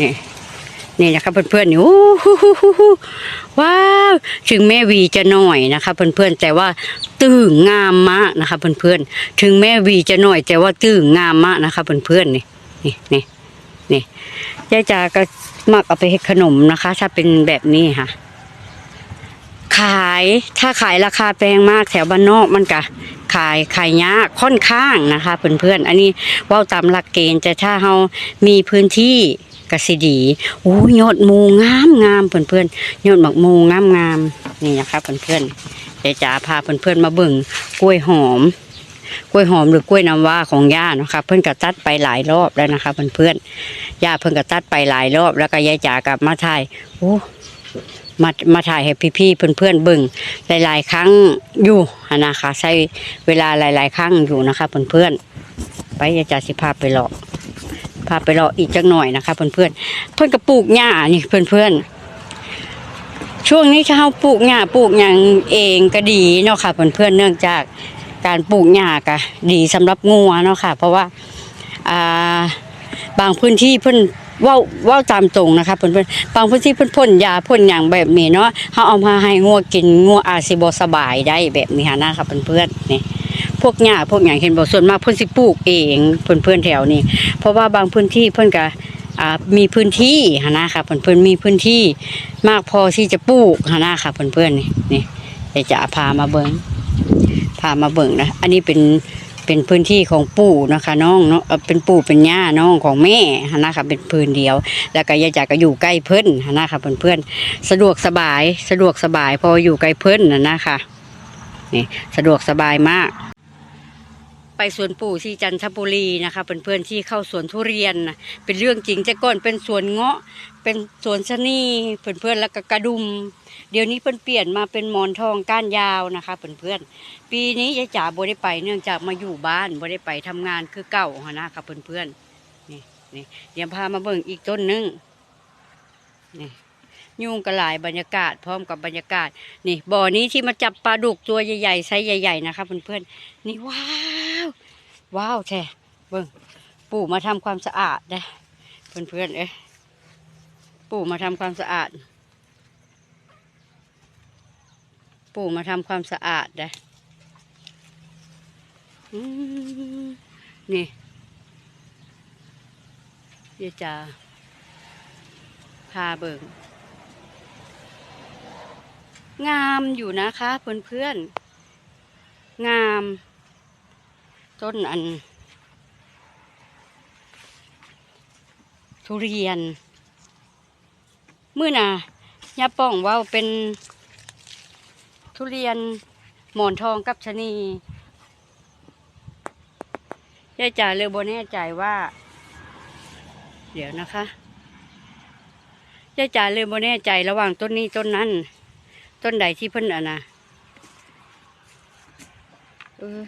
นี่นี่นะคะเพื่อนๆนี่โอ้ว้าวถึงแม่วีจะหน่อยนะคะเพื่อนๆแต่ว่าตื่งงามมากนะคะเพื่อนๆถึงแม่วีจะหน่อย แต่ว่าตื่งงามมากนะคะเพื่อนๆนี่นี่นี่นี่ยายจาก็มักเอาไปเฮ็ดขนมนะคะ ถ้าเป็นแบบนี้ค่ะ ขายถ้าขายราคาแพงมากแถวบ้านนอกมันก็ขายขายยากค่อนข้างนะคะเพื่อนๆอันนี้ว่าตามหลักเกณฑ์แต่ถ้าเรามีพื้นที่ กสิดีโอ้ยยอดมูงามงามเพื่อนๆยอดหมักมูงามงามนี่นะคะเพื่อนๆเดี๋ยวจ๋าพาเพื่อนๆมาเบิ่งกล้วยหอม กล้วยหอมหรือกล้วยน้ำว้าของย่านะคะ เพื่อนก็ตัดไปหลายรอบแล้วนะคะ เพื่อนๆย่าเพื่อนก็ตัดไปหลายรอบ แล้วก็ยายจ๋ากลับมาถ่ายโอ้มามาถ่ายให้พี่ๆเพื่อนๆเบิ่งหลาย ๆ ครั้งอยู่นะคะใช้เวลาหลาย ๆ ครั้งอยู่นะคะเพื่อนๆไปยายจาสิพาไปเลาะ พาไปเลาะอีกจักหน่อยนะคะ เพื่อนๆเพื่อนก็ปลูกหญ้านี่เพื่อนๆ ช่วงนี้ถ้าเราปลูกหญ้าปลูกอย่างเองก็ดีเนาะค่ะเพื่อนๆเนื่องจากการปลูกหญ้าก็ดีสำหรับงัวเนาะค่ะ เพราะว่าอ่าบางพื้นที่เพื่อนว่าว่าตามตรงนะคะเพื่อนๆบางพื้นที่เพิ่อนพ่นยาพ่นอย่างแบบนี้เนาะเขาเอามาให้งัวกินงัวอาจสิบสบายได้แบบนี้นะคะเพื่อนๆนี่ พวกหญ้าพวกอย่างเห็นบ่ส่วนมากเพิ่อนสิปลูกเองเพื่อนๆแถวนี้ เพราะว่าบางพื้นที่เพิ่อนก็มีพื้นที่หนนะค่ะเพื่อนๆมีพื้นที่มากพอที่จะปลูกหนนะค่ะเพื่อนๆนี่นี่เดี๋ยวจะพามาเบิ่งพามาเบิ่งนะอันนี้เป็นเป็นพื้นที่ของปู่นะคะน้องเนาะเป็นปู่เป็นย่าน้องของแม่หั้นะคะเป็นพื้นเดียว แล้วก็ยายจาก็อยู่ใกล้เพิ่นหั้นนะคะเพื่อนๆสะดวกสบายสะดวกสบายพออยู่ใกล้เพิ่นน่ะนะคะนี่สะดวกสบายมาก ไปสวนปู่ที่จันทบุรีนะคะเพื่อนๆที่เข้าสวนทุเรียนนะเป็นเรื่องจริงแต่ก่อนเป็นสวนเงาะ เป็นสวนชะนีเพื่อนๆแล้วก็กระดุม เดี๋ยวนี้เพิ่นเปลี่ยนมาเป็นหมอนทองก้านยาวนะคะเพื่อนๆปีนี้ยายจ๋าบ่ได้ไปเนื่องจากมาอยู่บ้านบ่ได้ไปทำงานคือเก่าหนนะครับเพื่อนๆนี่นี่เดี๋ยวพามาเบิ่งอีกต้นหนึงนี่ ยุ่งกระหลายบรรยากาศ พร้อมกับบรรยากาศ นี่บ่อนี้ที่มาจับปลาดุกตัวใหญ่ๆไซส์ใหญ่ ๆ นะคะเพื่อนๆนี่ว้าวว้าวแท้เบิ่งปู่มาทำความสะอาดนะเพื่อนๆเอ้ยปู่มาทำความสะอาด ปู่มาทำความสะอาดนะนี่เดี๋ยวจะพาเบิ่ง งามอยู่นะคะเพื่อนๆ งาม ต้นอัน ทุเรียน มื่อน่ะยาป้องว่าเป็น ทุเรียนหมอนทองกับชะนียาจ๋าเลยโบแน่ใจว่า เดี๋ยวนะคะยาจ๋าเลยโบแน่ใจระหว่างต้นนี้ต้นนั้น ต้นใดที่เพิ่นอะนะเออ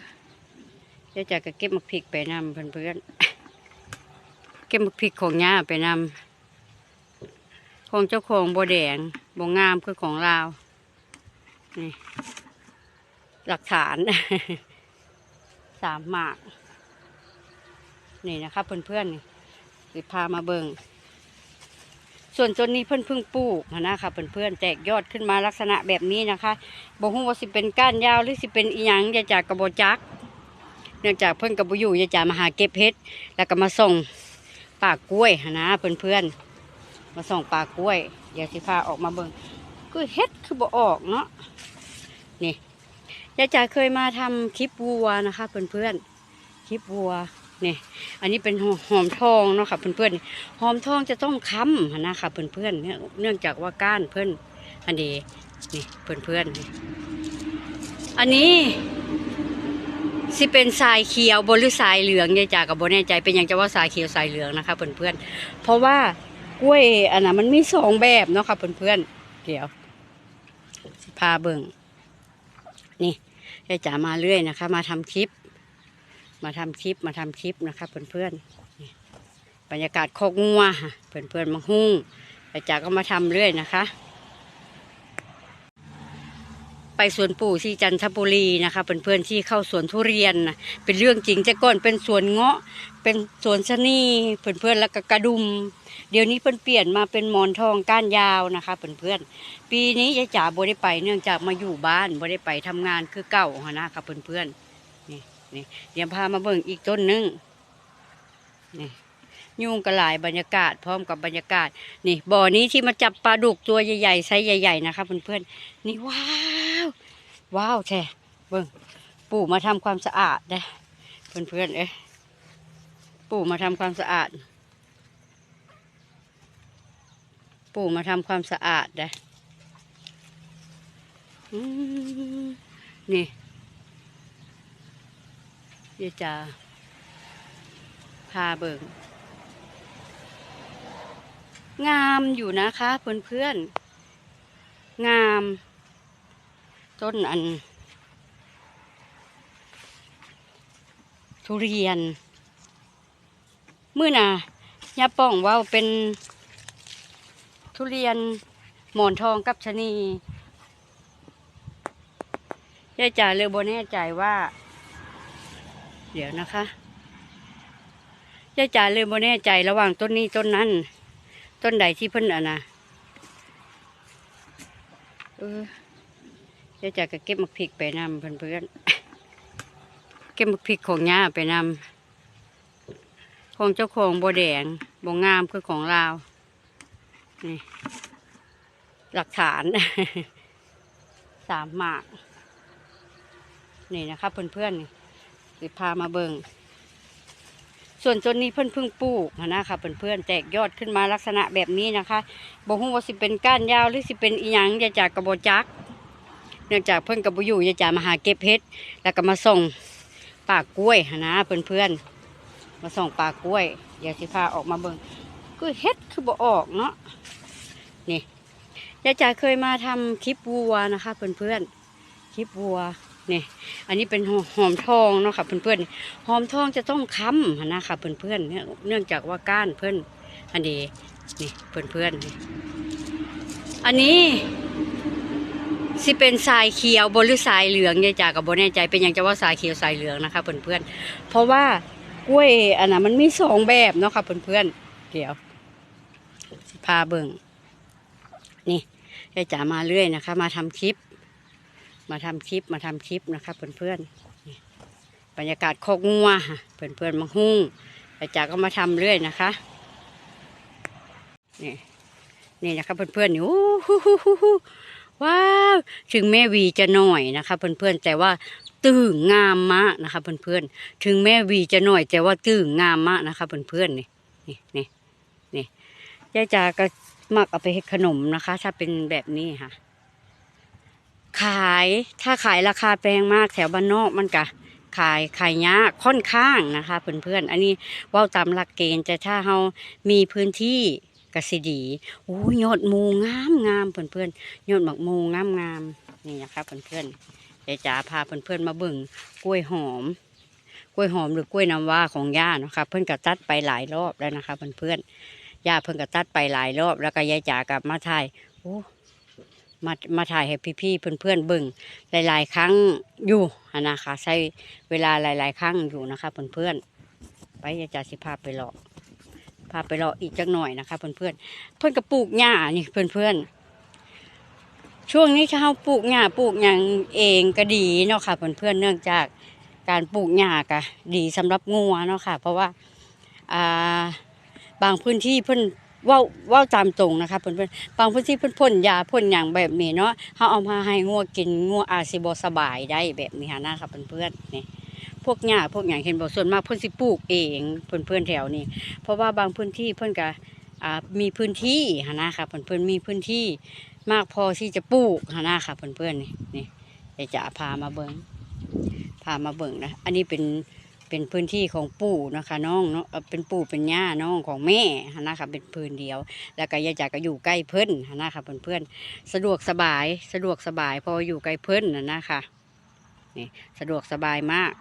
ยายจ๋ากเก็บมักพริกไปนำเพื่อนๆเก็บมักพริกของย่าไปนำของเจ้าของโบแดงโบงามคือของเรานี่หลักฐานสามหมาก นี่นะครับเพื่อนๆนี่สิพามาเบิง ส่วนต้นนี้เพิ่นเพิ่งปลูกนะคะเพื่อนๆแตกยอดขึ้นมาลักษณะแบบนี้นะคะบอกว่าสิเป็นก้านยาวหรือสิเป็นอีหยังอยาจากกระบจักเนื่องจากเพิ่นกระบอยู่อยาจากมาหาเก็บเห็ดแล้วก็มาส่งป่ากล้วยหั้นนะเพื่อนๆมาส่งป่ากล้วยเดี๋ยวสิพาออกมาเบิงคือเห็ดคือบ่ออกเนาะนี่ยายจ๋าเคยมาทำคลิปวัวนะคะเพื่อนๆคลิปวัว นี่อันนี้เป็นหอมทองเนาะค่ะเพื่อนๆหอมทองจะต้องค้ำนะคะเพื่อนๆเนื่องเนื่องจากว่าก้านเพื่อนอันนี้นี่เพื่อนๆอันนี้สิเป็นสายเขียวบนหรือสายเหลืองยายจากับโบแน่ใจเป็นอย่างจะว่าสายเขียวสายเหลืองนะคะเพื่อนๆเพราะว่ากล้วยอันนั้นมันมีสองแบบเนาะค่ะเพื่อนๆเดี๋ยวพาเบิ่งนี่ยายจ๋ามาเรื่อยนะคะ มาทำคลิป มาทำคลิปมาทำคลิปนะคะเพื่อนๆบรรยากาศโคกงัวเพื่อนๆมาหุ้งยายจ๋าก็มาทำเรื่อยนะคะ ไปสวนปู่ที่จันทบุรีนะคะเพื่อนๆที่เข้าสวนทุเรียนนะเป็นเรื่องจริงแต่ก่อนเป็นสวนเงาะ เป็นสวนชะนีเพื่อนๆแล้วก็กระดุม เดี๋ยวนี้เพิ่นเปลี่ยนมาเป็นหมอนทองก้านยาวนะคะเพื่อนๆปีนี้ยายจ๋าบ่ได้ไปเนื่องจากมาอยู่บ้านบ่ได้ไปทำงานคือเก่าหนนะคะเพื่อนๆ นี่เดี๋ยวพามาเบิ่งอีกต้นหนึงนี่ยุ่งกระหลายบรรยากาศพร้อมกับบรรยากาศ นี่บ่อนี้ที่มาจับปลาดุกตัวใหญ่ๆไซส์ใหญ่ ๆ นะคะเพื่อนๆนี่ว้าวว้าวแช่เบิ่งปู่มาทำความสะอาดนะเพื่อนๆเอ้ยปู่มาทำความสะอาด ปู่มาทำความสะอาดนะนี่ ดี๋ยวจะพาเบิ่งงามอยู่นะคะเพื่อนๆ งาม ต้นอัน ทุเรียน มื่อน่ะยาป้องว่าเป็นทุเรียนหมอนทองกับชะนียายจ๋าเลยบ่แน่ใจว่า เดี๋ยวนะคะยายจ๋าเลยบ่แน่ใจระหว่างต้นนี้ต้นนั้น ต้นใดที่เพิ่นอะนะเออยายจ๋าก็เก็บมักพริกไปนำเพื่อนๆเก็บมักพริกของย่าไปนำของเจ้าของบัวแดงบัวงามคือของเราวนี่หลักฐานสามหมาก นี่นะครับเพื่อนๆนี่ สิพามาเบิงส่วนต้นนี้เพิ่นเพิ่งปลูกนะคะเพื่อนๆแตกยอดขึ้นมาลักษณะแบบนี้นะคะบอกว่าสิเป็นก้านยาวหรือสิเป็นอีหยังอยาจากกระบอจักเนื่องจากเพิ่นกับบอยู่อยาจามาหาเก็บเห็ดแล้วก็มาส่งป่ากล้วยหั้นนะเพื่อนๆมาส่งป่ากล้วยอยากสิพาออกมาเบิงก็เห็ดคือบ่ออกเนาะนี่ยายจ๋าเคยมาทำคลิปวัวนะคะ เพื่อนๆคลิปวัว นี่อันนี้เป็นหอมทองเนาะค่ะเพื่อนๆหอมทองจะต้องค้ำนะค่ะเพื่อนๆเนื่องจากว่าก้านเพื่อนอันนี้นี่เพื่อนๆอันนี้สิเป็นสายเขียวบนหรือสายเหลืองยายจ๋ากับโบแน่ใจเป็นหยังจะว่าสายเขียวสายเหลืองนะคะเพื่อนๆเพราะว่ากล้วยอันนั้นมันมีสองแบบเนาะค่ะเพื่อนๆเดี๋ยวพาเบิ่งนี่ยายจ๋ามาเรื่อยนะคะ มาทำคลิป มาทำคลิปมาทำคลิปนะคะเพื่อนๆบรรยากาศโคกงัวเพื่อนๆมาหุ้งยายจ๋าก็มาทำเรื่อยนะคะนี่นี่นะคะเพื่อนๆนี่โอ้โหว้าวถึงแม่วีจะหน่อยนะคะเพื่อนๆแต่ว่าตื่งงามมากนะคะเพื่อนๆถึงแม่วีจะหน่อย แต่ว่าตื่งงามมากนะคะเพื่อนๆนี่นี่นี่นี่ยายจาก็มักเอาไปเฮ็ดขนมนะคะ ถ้าเป็นแบบนี้ค่ะ ขายถ้าขายราคาแพงมากแถวบ้านนอกมันกะขายขายยากค่อนข้างนะคะเพื่อนๆอันนี้ว่าตามหลักเกณฑ์แต่ถ้าเรามีพื้นที่กสิดีโอ้ยยอดหมูงามงามเพื่อนๆยอดหมักมูงามงามนี่นะครับเพื่อนๆยายจ๋าพาเพื่อนๆมาเบิ่งกล้วยหอม กล้วยหอมหรือกล้วยน้ำว้าของย่านะคะเพื่อนก็ตัดไปหลายรอบแล้วนะคะเพื่อนๆย่าเพื่อนก็ตัดไปหลายรอบแล้วก็ยายจ๋ากลับมาถ่ายโอ้ มามาถ่ายให้พี่ๆเพื่อนๆเบิ่งหลาย ๆ ครั้งอยู่นะคะใช้เวลาหลาย ๆ ครั้งอยู่นะคะเพื่อนๆไปยายจ๋าสิพาพไปหลอกพาไปหลอกอีกจักหน่อยนะคะ เพื่อนๆเพื่อนก็ปลูกหญ้านี่เพื่อนๆช่วงนี้ถ้าเราปลูกหญ้าปลูกอย่างเองก็ดีเนาะค่ะเพื่อนๆเนื่องจากการปลูกหญ้าก็ดีสำหรับงัวเนาะค่ะ เพราะว่าอ่าบางพื้นที่เพิ่อน ว่าว่าตามตรงนะคะเพื่อนๆบางพื้นที่เพิ่อนพ่นยาพ่นอย่างแบบนี้เนาะเขาเอามาให้งัวกินงัวอาจสิบสบายได้แบบนี้ค่ะนะคะเพื่อนๆนี่พวกหญ้าพวกอย่างเห็นบอกส่วนมากเพิ่นสิปลูกเองเพื่อนๆแถวนี้เพราะว่าบางพื้นที่เพิ่อนก็อ่ามีพื้นที่หนนะคะเพื่อนๆมีพื้นที่มากพอที่จะปลูกหนนะค่ะเพื่อนๆนี่นี่เดี๋ยวจะพามาเบิ้งพามาเบิ้งนะอันนี้เป็น เป็นพื้นที่ของปู่นะคะน้องเนาะเป็นปู่เป็นย่าน้องของแม่นะคะเป็นพื้นเดียว แล้วก็ยายจ๋าก็อยู่ใกล้เพิ่นนนะคะเพื่อนๆสะดวกสบายสะดวกสบายพออยู่ใกล้เพิ่นนนะคะนี่สะดวกสบายมาก